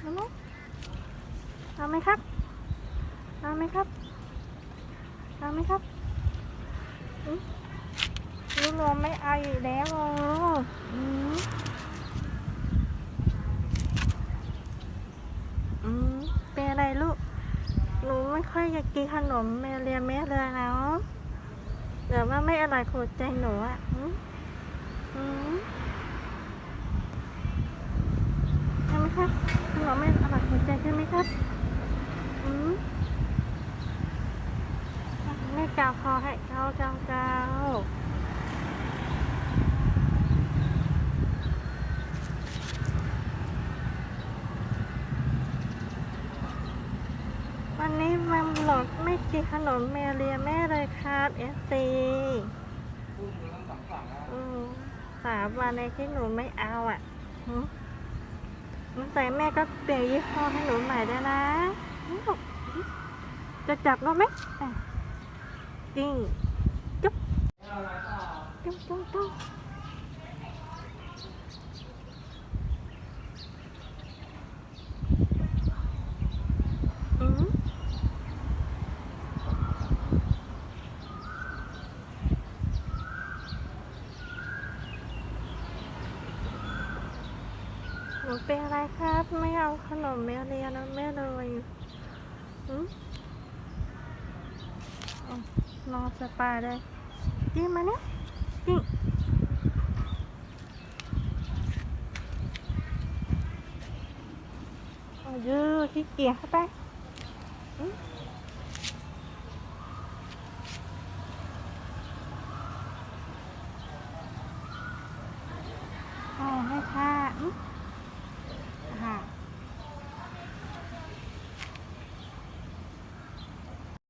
เอาไหมเอาไหมครับเอาไหมครับเอาไหมครับอืมลูกนวลไม่เอาอีกแล้วอ๋ออืมอืมเป็นอะไรลูก หนูไม่ค่อยอยากกินขนมเมเรียเมเลยนะเดี๋ยวว่าไม่อร่อยถูกใจหนูอะอืมอืมใช่ไหมครับ ขนมไม่อร่อยถูกใจใช่ไหมครับอืมแม่กาวคอให้เกาเกาเกาวันนี้มัมหลอกไม่กินขนมเมเรียแม่เลยครับเอสซีสามวันในที่หนูไม่เอาอะ หืมแต่แม่ก็เปลี่ยนยี่ห้อให้หนูใหม่ได้นะ จะจับเราไหมจริงจุ๊บจุ๊บจุ๊บจุ๊บอืม ห นูเป็นอะไรครับ ไม่เอาขนมแม่เรียนนะแม่เลยอืมอะนอนสบายเลยจิ้มมาเนี่ยจิ้มเอายืดขี้เกียจเข้าไป